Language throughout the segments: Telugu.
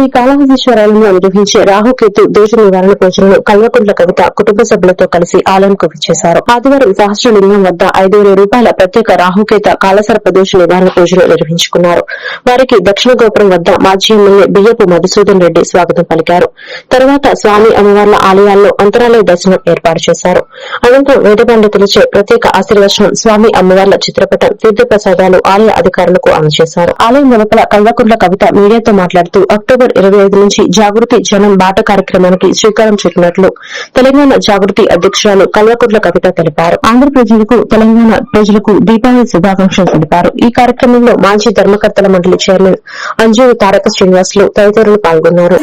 శ్రీ కాళహస్తీశ్వరాలయంలో నిర్వహించే రాహుకేతు దోష నివారణ పూజలను కల్వకుంట్ల కవిత కుటుంబ సభ్యులతో కలిసి ఆలయంకు విచ్చేశారు. ఆదివారం సహస్రలింగం వద్ద ఐదు వేల రూపాయల ప్రత్యేక రాహుకేత కాలసర్ప దోష నివారణ పూజలు నిర్వహించుకున్నారు. వారికి దక్షిణ గోపురం వద్ద మాజీ ఎమ్మెల్యే బియ్యపు మధుసూదన్ రెడ్డి స్వాగతం పలికారు. తర్వాత స్వామి అమ్మవార్ల ఆలయాల్లో అంతరాలయ దర్శనం ఏర్పాటు చేశారు. అనంతరం వేద పండితులచే ప్రత్యేక ఆశీర్వచనం స్వామి అమ్మవార్ల చిత్రపటం తీర్థప్రసాదాలు ఆలయ అధికారులకు అందజేశారు. ఆలయం వెలుపల కల్వకుంట్ల కవిత మీడియాతో మాట్లాడుతూ అక్టోబర్ ఇరవై ఐదు నుంచి జాగృతి జనం బాట కార్యక్రమానికి శ్రీకారం చుట్టినట్లు తెలంగాణ జాగృతి అధ్యక్షురాలు కల్వకుంట్ల కవిత తెలిపారు. ఆంధ్ర ప్రజలకు తెలంగాణ ప్రజలకు దీపావళి శుభాకాంక్షలు తెలిపారు. ఈ కార్యక్రమంలో మాజీ ధర్మకర్తల మండలి చైర్మన్ అంజూరు తారక శ్రీనివాసులు తదితరులు పాల్గొన్నారు.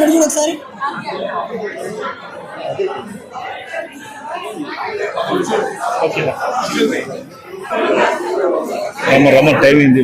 రమ్మ రమ్మ టైం అయింది.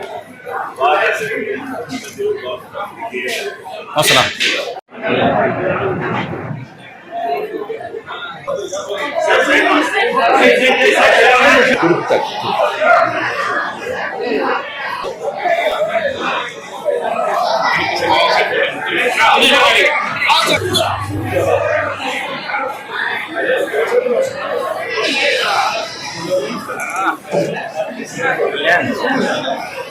开始了。不能再踢了。啊！你上来！啊！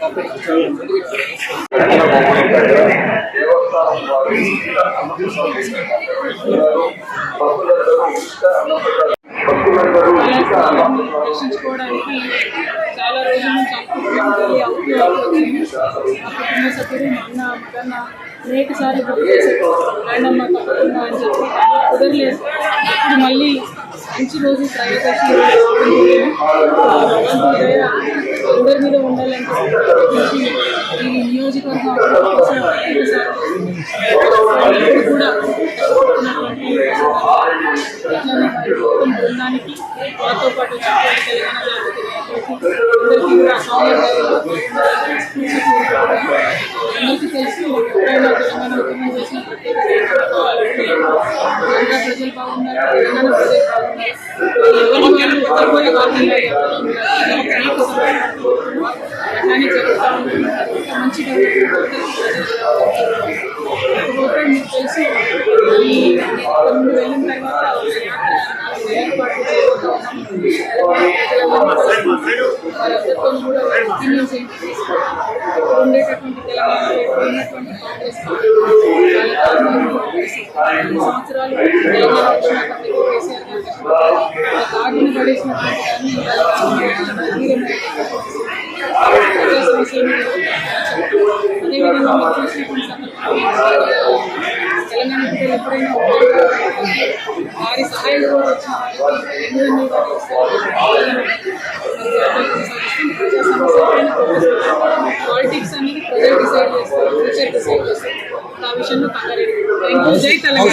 బాగుంది చాలా రోజుల నుంచి అనుకుంటుంది అవుతూ కుటుంబ సభ్యులు నాన్న మదన్న అనేక బుక్ చేశారు తప్పకుండా అని చెప్పి కుదరలేదు ఇప్పుడు మళ్ళీ మంచి రోజు త్రయోదశి చేసి అందరి మీద ఉండాలంటే ఈ నియోజకవర్గం కూడా బృందానికి మాతో పాటు తెలంగాణ అందరికీ కూడా స్వామి తెలుసు ప్రజలు బాగున్నారు తెలంగాణ ప్రజలు మంచి తెలుసు కూడా ఉండేటటువంటి తెలంగాణ బిడ్డలు ఎప్పుడైనా వారి సహాయం కూడా వచ్చిన ప్రజా జై తెలంగాణ.